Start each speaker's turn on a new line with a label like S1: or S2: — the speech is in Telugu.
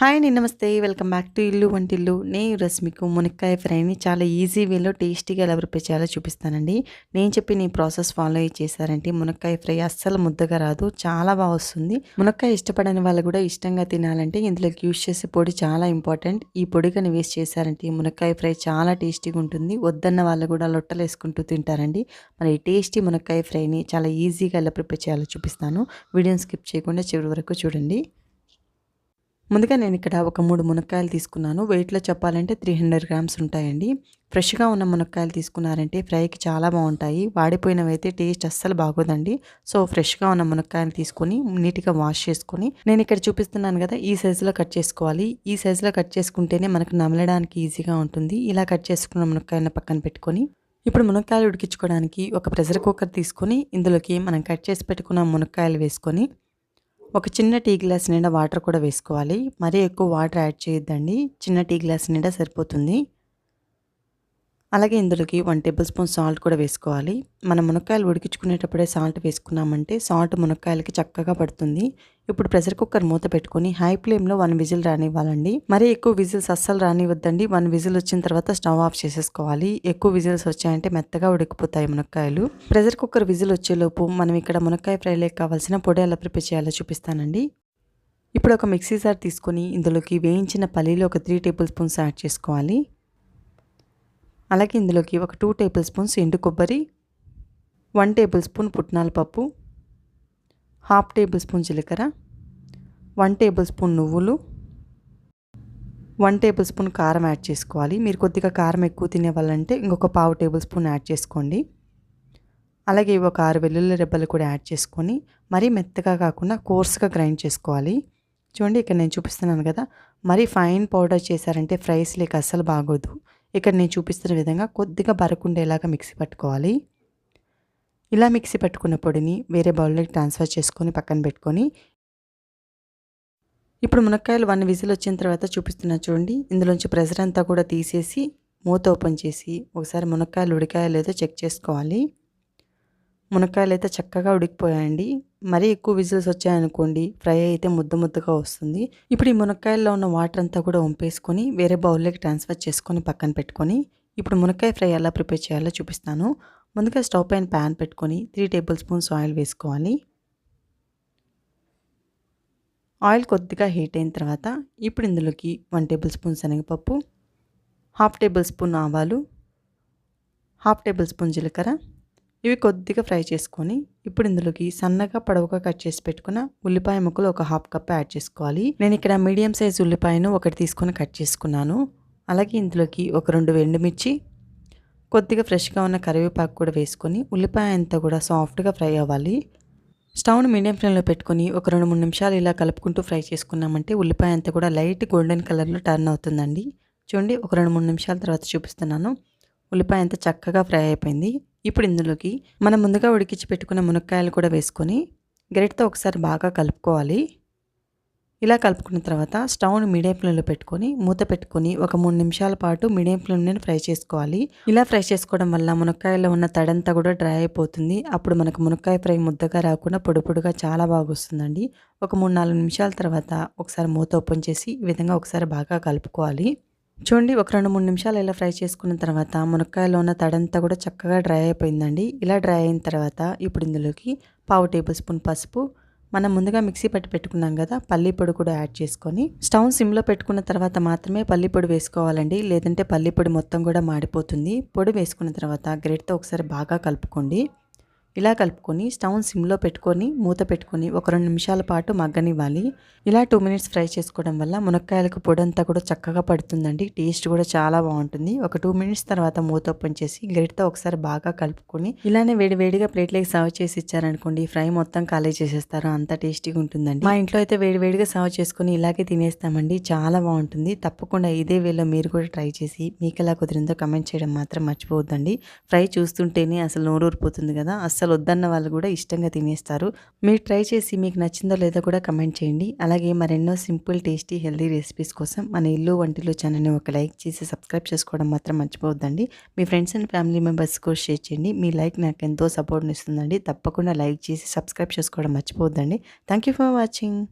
S1: హాయ్ అండి నమస్తే. వెల్కమ్ బ్యాక్ టు ఇల్లు వంటిల్లు. నేను రశ్మికు మునక్కాయ ఫ్రైని చాలా ఈజీ వేలో టేస్టీగా ఎలా ప్రిపేర్ చేయాలో చూపిస్తానండి. నేను చెప్పి నీ ప్రాసెస్ ఫాలో అయ్యి చేశారంటే మునక్కాయ ఫ్రై అస్సలు ముద్దగా రాదు చాలా బాగా వస్తుంది. మునక్కాయ ఇష్టపడని వాళ్ళు కూడా ఇష్టంగా తినాలంటే ఇందులోకి యూస్ చేసే పొడి చాలా ఇంపార్టెంట్. ఈ పొడి కానీ వేస్ట్ చేశారంటే మునక్కాయ ఫ్రై చాలా టేస్టీగా ఉంటుంది. వద్దన్న వాళ్ళు కూడా లొట్టలు వేసుకుంటూ తింటారండి. మరి ఈ టేస్టీ మునక్కాయ ఫ్రైని చాలా ఈజీగా ఎలా ప్రిపేర్ చేయాలో చూపిస్తాను. వీడియోని స్కిప్ చేయకుండా చివరి వరకు చూడండి. ముందుగా నేను ఇక్కడ ఒక మూడు మునక్కాయలు తీసుకున్నాను. వెయిట్లో చెప్పాలంటే త్రీ హండ్రెడ్ గ్రామ్స్ ఉంటాయండి. ఫ్రెష్గా ఉన్న మునక్కాయలు తీసుకున్నారంటే ఫ్రైకి చాలా బాగుంటాయి. వాడిపోయినవైతే టేస్ట్ అస్సలు బాగోదండి. సో ఫ్రెష్గా ఉన్న మునక్కాయలు తీసుకొని నీట్గా వాష్ చేసుకొని నేను ఇక్కడ చూపిస్తున్నాను కదా ఈ సైజులో కట్ చేసుకోవాలి. ఈ సైజులో కట్ చేసుకుంటేనే మనకు నమలడానికి ఈజీగా ఉంటుంది. ఇలా కట్ చేసుకున్న మునక్కాయలను పక్కన పెట్టుకొని ఇప్పుడు మునక్కాయలు ఉడికించుకోవడానికి ఒక ప్రెషర్ కుక్కర్ తీసుకొని ఇందులోకి మనం కట్ చేసి పెట్టుకున్న మునక్కాయలు వేసుకొని ఒక చిన్న టీ గ్లాస్ నిండా వాటర్ కూడా వేసుకోవాలి. మరీ ఎక్కువ వాటర్ యాడ్ చేయొద్దండి. చిన్న టీ గ్లాస్ నిండా సరిపోతుంది. అలాగే ఇందులోకి వన్ టేబుల్ స్పూన్ సాల్ట్ కూడా వేసుకోవాలి. మనం మునక్కాయలు ఉడికించుకునేటప్పుడే సాల్ట్ వేసుకున్నామంటే సాల్ట్ మునక్కాయలకి చక్కగా పడుతుంది. ఇప్పుడు ప్రెషర్ కుక్కర్ మూత పెట్టుకొని హై ఫ్లేమ్లో వన్ విజిల్ రానివ్వాలండి. మరీ ఎక్కువ విజిల్స్ అస్సలు రానివ్వద్దండి. వన్ విజిల్ వచ్చిన తర్వాత స్టవ్ ఆఫ్ చేసేసుకోవాలి. ఎక్కువ విజిల్స్ వచ్చాయంటే మెత్తగా ఉడికిపోతాయి మునక్కాయలు. ప్రెషర్ కుక్కర్ విజిల్ వచ్చేలోపు మనం ఇక్కడ మునక్కాయ ఫ్రైలోకి కావాల్సిన పొడి ఎలా ప్రిపేర్ చేయాలో చూపిస్తానండి. ఇప్పుడు ఒక మిక్సీ జార్ తీసుకొని ఇందులోకి వేయించిన పల్లీలు ఒక త్రీ టేబుల్ స్పూన్స్ యాడ్ చేసుకోవాలి. అలాగే ఇందులోకి ఒక టూ టేబుల్ స్పూన్స్ ఎండు కొబ్బరి వన్ టేబుల్ స్పూన్ పుట్నాల పప్పు హాఫ్ టేబుల్ స్పూన్ జీలకర్ర వన్ టేబుల్ స్పూన్ నువ్వులు వన్ టేబుల్ స్పూన్ కారం యాడ్ చేసుకోవాలి. మీరు కొద్దిగా కారం ఎక్కువ తినేవాళ్ళంటే ఇంకొక పావు టేబుల్ స్పూన్ యాడ్ చేసుకోండి. అలాగే ఒక ఆరు వెల్లుల్లి రెబ్బలు కూడా యాడ్ చేసుకొని మరీ మెత్తగా కాకుండా కోర్స్గా గ్రైండ్ చేసుకోవాలి. చూడండి ఇక్కడ నేను చూపిస్తున్నాను కదా. మరీ ఫైన్ పౌడర్ చేశారంటే ఫ్రైస్ లేక అస్సలు బాగోదు. ఇక్కడ నేను చూపిస్తున్న విధంగా కొద్దిగా బరకుండేలాగా మిక్సీ పట్టుకోవాలి. ఇలా మిక్సీ పట్టుకున్న పొడిని వేరే బౌల్లోకి ట్రాన్స్ఫర్ చేసుకొని పక్కన పెట్టుకొని ఇప్పుడు మునక్కాయలు వన్ విజిల్ వచ్చిన తర్వాత చూపిస్తున్నా చూడండి. ఇందులోంచి ప్రెషర్ అంతా కూడా తీసేసి మూత ఓపెన్ చేసి ఒకసారి మునక్కాయలు ఉడికాయలు లేదో చెక్ చేసుకోవాలి. మునక్కాయలు అయితే చక్కగా ఉడికిపోయాయండి. మరీ ఎక్కువ విజిల్స్ వచ్చాయనుకోండి ఫ్రై అయితే ముద్ద ముద్దగా వస్తుంది. ఇప్పుడు ఈ మునక్కాయల్లో ఉన్న వాటర్ అంతా కూడా వంపేసుకొని వేరే బౌల్లోకి ట్రాన్స్ఫర్ చేసుకొని పక్కన పెట్టుకొని ఇప్పుడు మునక్కాయ ఫ్రై ఎలా ప్రిపేర్ చేయాలో చూపిస్తాను. ముందుగా స్టవ్ పైన ప్యాన్ పెట్టుకొని త్రీ టేబుల్ స్పూన్స్ ఆయిల్ వేసుకోవాలి. ఆయిల్ కొద్దిగా హీట్ అయిన తర్వాత ఇప్పుడు ఇందులోకి వన్ టేబుల్ స్పూన్ శనగపప్పు హాఫ్ టేబుల్ స్పూన్ ఆవాలు హాఫ్ టేబుల్ స్పూన్ జీలకర్ర ఇవి కొద్దిగా ఫ్రై చేసుకొని ఇప్పుడు ఇందులోకి సన్నగా పొడవుగా కట్ చేసి పెట్టుకున్న ఉల్లిపాయ ముక్కలు ఒక హాఫ్ కప్ యాడ్ చేసుకోవాలి. నేను ఇక్కడ మీడియం సైజ్ ఉల్లిపాయను ఒకటి తీసుకొని కట్ చేసుకున్నాను. అలాగే ఇందులోకి ఒక రెండు ఎండుమిర్చి కొద్దిగా ఫ్రెష్గా ఉన్న కరివేపాకు కూడా వేసుకొని ఉల్లిపాయ అంతా కూడా సాఫ్ట్గా ఫ్రై అవ్వాలి. స్టవ్ను మీడియం ఫ్లేమ్లో పెట్టుకొని ఒక రెండు మూడు నిమిషాలు ఇలా కలుపుకుంటూ ఫ్రై చేసుకున్నామంటే ఉల్లిపాయ అంతా కూడా లైట్ గోల్డెన్ కలర్లో టర్న్ అవుతుందండి. చూడండి ఒక రెండు మూడు నిమిషాల తర్వాత చూపిస్తున్నాను. ఉల్లిపాయ అంతా చక్కగా ఫ్రై అయిపోయింది. ఇప్పుడు ఇందులోకి మనం ముందుగా ఉడికించి పెట్టుకున్న మునక్కాయలు కూడా వేసుకొని గరిటతో ఒకసారి బాగా కలుపుకోవాలి. ఇలా కలుపుకున్న తర్వాత స్టవ్ని మీడియం ఫ్లేమ్లో పెట్టుకొని మూత పెట్టుకొని ఒక మూడు నిమిషాల పాటు మీడియం ఫ్లేమ్లో ఫ్రై చేసుకోవాలి. ఇలా ఫ్రై చేసుకోవడం వల్ల మునక్కాయలో ఉన్న తడంతా కూడా డ్రై అయిపోతుంది. అప్పుడు మనకు మునక్కాయ ఫ్రై ముద్దగా రాకుండా పొడి పొడిగా చాలా బాగా వస్తుందండి. ఒక మూడు నాలుగు నిమిషాల తర్వాత ఒకసారి మూత ఓపెన్ చేసి ఈ విధంగా ఒకసారి బాగా కలుపుకోవాలి. చూడండి ఒక రెండు మూడు నిమిషాలు ఇలా ఫ్రై చేసుకున్న తర్వాత మునక్కాయలో ఉన్న తడంతా కూడా చక్కగా డ్రై అయిపోయిందండి. ఇలా డ్రై అయిన తర్వాత ఇప్పుడు ఇందులోకి పావు టేబుల్ స్పూన్ పసుపు. మనం ముందుగా మిక్సీ పట్టి పెట్టుకున్నాం కదా పల్లి పొడి కూడా యాడ్ చేసుకొని స్టవ్ సిమ్లో పెట్టుకున్న తర్వాత మాత్రమే పల్లి పొడి వేసుకోవాలండి. లేదంటే పల్లి పొడి మొత్తం కూడా మాడిపోతుంది. పొడి వేసుకున్న తర్వాత గ్రేట్తో ఒకసారి బాగా కలుపుకోండి. ఇలా కలుపుకొని స్టవ్ సిమ్లో పెట్టుకొని మూత పెట్టుకొని ఒక రెండు నిమిషాల పాటు మగ్గనివ్వాలి. ఇలా టూ మినిట్స్ ఫ్రై చేసుకోవడం వల్ల మునక్కాయలకు పొడంతా కూడా చక్కగా పడుతుందండి. టేస్ట్ కూడా చాలా బాగుంటుంది. ఒక టూ మినిట్స్ తర్వాత మూత ఓపెన్ చేసి గరిటతో ఒకసారి బాగా కలుపుకొని ఇలానే వేడి వేడిగా ప్లేట్లోకి సర్వ్ చేసి ఇచ్చారనుకోండి ఫ్రై మొత్తం ఖాళీ చేసేస్తారు. అంత టేస్టీగా ఉంటుందండి. మా ఇంట్లో అయితే వేడి వేడిగా సర్వ్ చేసుకుని ఇలాగే తినేస్తామండి. చాలా బాగుంటుంది. తప్పకుండా ఇదే వేలో మీరు కూడా ట్రై చేసి మీకు ఎలా కుదిరిందో కమెంట్ చేయడం మాత్రం మర్చిపోవద్దండి. ఫ్రై చూస్తుంటేనే అసలు నోరూరిపోతుంది కదా. అస్సలు అసలు వద్దన్న వాళ్ళు కూడా ఇష్టంగా తినేస్తారు. మీరు ట్రై చేసి మీకు నచ్చిందో లేదో కూడా కమెంట్ చేయండి. అలాగే మరెన్నో సింపుల్ టేస్టీ హెల్దీ రెసిపీస్ కోసం మన ఇల్లు వంటిలో ఛానల్ని ఒక లైక్ చేసి సబ్స్క్రైబ్ చేసుకోవడం మాత్రం మర్చిపోవద్దండి. మీ ఫ్రెండ్స్ అండ్ ఫ్యామిలీ మెంబర్స్ కూడా షేర్ చేయండి. మీ లైక్ నాకు ఎంతో సపోర్ట్ని ఇస్తుందండి తప్పకుండా లైక్ చేసి సబ్స్క్రైబ్ చేసుకోవడం మర్చిపోవద్దండి. Thank you for watching.